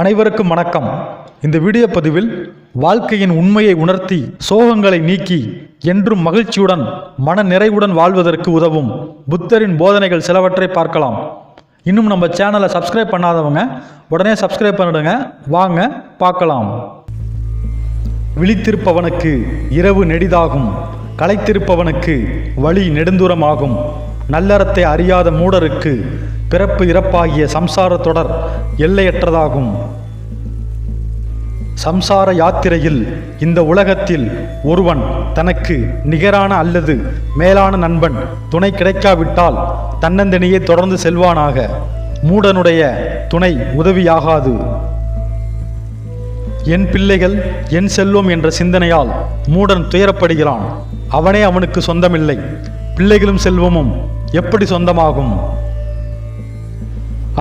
அனைவருக்கும் வணக்கம். இந்த வீடியோ பதிவில் வாழ்க்கையின் உண்மையை உணர்த்தி சோகங்களை நீக்கி என்றும் மகிழ்ச்சியுடன் மன நிறைவுடன் வாழ்வதற்கு உதவும் புத்தரின் போதனைகள் சிலவற்றை பார்க்கலாம். இன்னும் நம்ம சேனலை சப்ஸ்கிரைப் பண்ணாதவங்க உடனே சப்ஸ்கிரைப் பண்ணிடுங்க. வாங்க பார்க்கலாம். விழித்திருப்பவனுக்கு இரவு நெடிதாகும். களைத்திருப்பவனுக்கு வழி நெடுந்தூரமாகும். நல்லறத்தை அறியாத மூடருக்கு பிறப்பு இறப்பாகிய சம்சார தொடர் எல்லையற்றதாகும். சம்சார யாத்திரையில் இந்த உலகத்தில் ஒருவன் தனக்கு நிகரான அல்லது மேலான நண்பன் துணை கிடைக்காவிட்டால் தன்னந்தனியே தொடர்ந்து செல்வானாக. மூடனுடைய துணை உதவியாகாது. என் பிள்ளைகள் என் செல்வம் என்ற சிந்தனையால் மூடன் துயரப்படுகிறான். அவனே அவனுக்கு சொந்தமில்லை. பிள்ளைகளும் செல்வமும் எப்படி சொந்தமாகும்?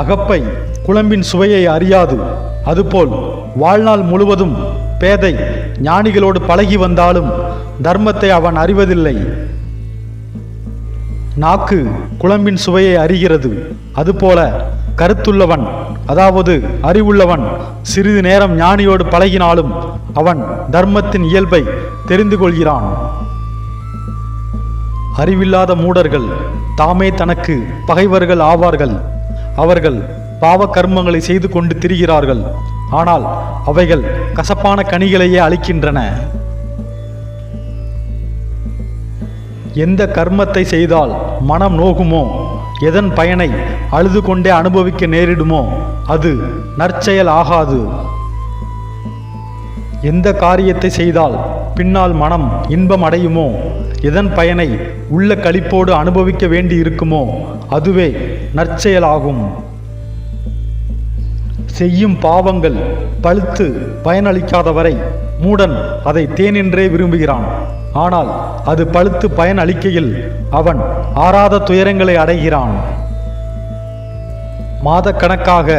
அகப்பை குழம்பின் சுவையை அறியாது. அதுபோல் வாழ்நாள் முழுவதும் பேதை ஞானிகளோடு பழகி வந்தாலும் தர்மத்தை அவன் அறிவதில்லை. நாக்கு குழம்பின் சுவையை அறிகிறது. அதுபோல கருத்துள்ளவன் அதாவது அறிவுள்ளவன் சிறிது நேரம் ஞானியோடு பழகினாலும் அவன் தர்மத்தின் இயல்பை தெரிந்து கொள்கிறான். அறிவில்லாத மூடர்கள் தாமே தனக்கு பகைவர்கள் ஆவார்கள். அவர்கள் பாவ கர்மங்களை செய்து கொண்டு திரிகிறார்கள். ஆனால் அவைகள் கசப்பான கனிகளையே அளிக்கின்றன. எந்த கர்மத்தை செய்தால் மனம் நோகுமோ எதன் பயனை அழுது கொண்டே அனுபவிக்க நேரிடுமோ அது நற்செயல் ஆகாது. எந்த காரியத்தை செய்தால் பின்னால் மனம் இன்பம் அடையுமோ எதன் பயனை உள்ள களிப்போடு அனுபவிக்க வேண்டி இருக்குமோ அதுவே நற்செயலாகும். செய்யும் பாவங்கள் பழுத்து பயனளிக்காதவரை மூடன் அதை தேனென்றே விரும்புகிறான். ஆனால் அது பழுத்து பயன் அளிக்கையில் அவன் ஆறாத துயரங்களை அடைகிறான். மாதக்கணக்காக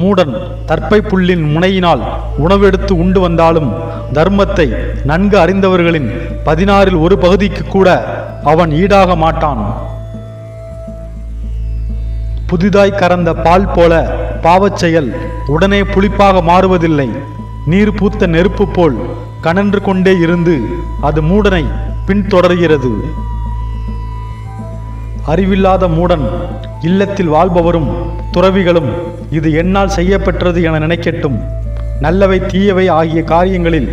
மூடன் தற்பை புல்லின் முனையினால் உணவெடுத்து உண்டு வந்தாலும் தர்மத்தை நன்கு அறிந்தவர்களின் பதினாறில் ஒரு பகுதிக்கு கூட அவன் ஈடாக மாட்டான். புதிதாய் கறந்த பால் போல பாவச் செயல் உடனே புளிப்பாக மாறுவதில்லை. நீர் பூத்த நெருப்பு போல் கனன்று கொண்டே இருந்து அது மூடனை பின்தொடர்கிறது. அறிவில்லாத மூடன் இல்லத்தில் வாழ்பவரும் துறவிகளும் இது என்னால் செய்யப்பெற்றது என நினைக்கட்டும். நல்லவை தீயவை ஆகிய காரியங்களில்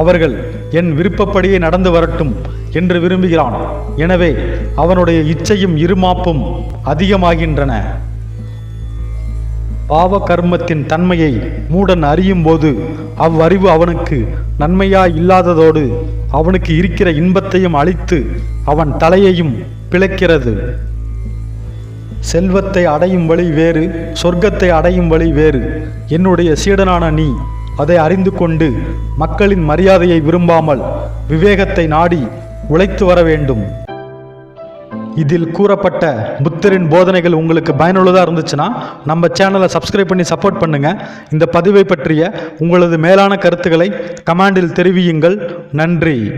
அவர்கள் என் விருப்பப்படியே நடந்து வரட்டும். என்று விரும்புகிறான். எனவே அவனுடைய இச்சையும் இருமாப்பும் அதிகமாகின்றன. பாவ கர்மத்தின் தன்மையை மூடன் அறியும் போது அவ்வறிவு அவனுக்கு நன்மையா இல்லாததோடு அவனுக்கு இருக்கிற இன்பத்தையும் அழித்து அவன் தலையையும் பிளக்கிறது. செல்வத்தை அடையும் வழி வேறு சொர்க்கத்தை அடையும் வழி வேறு. என்னுடைய சீடனான நீ அதை அறிந்து கொண்டு மக்களின் மரியாதையை விரும்பாமல் விவேகத்தை நாடி உழைத்து வர வேண்டும். இதில் கூறப்பட்ட புத்தரின் போதனைகள் உங்களுக்கு பயனுள்ளதாக இருந்துச்சுன்னா நம்ம சேனலை சப்ஸ்கிரைப் பண்ணி சப்போர்ட் பண்ணுங்கள் இந்த பதிவை பற்றிய உங்களது மேலான கருத்துக்களை கமாண்டில் தெரிவியுங்கள். நன்றி.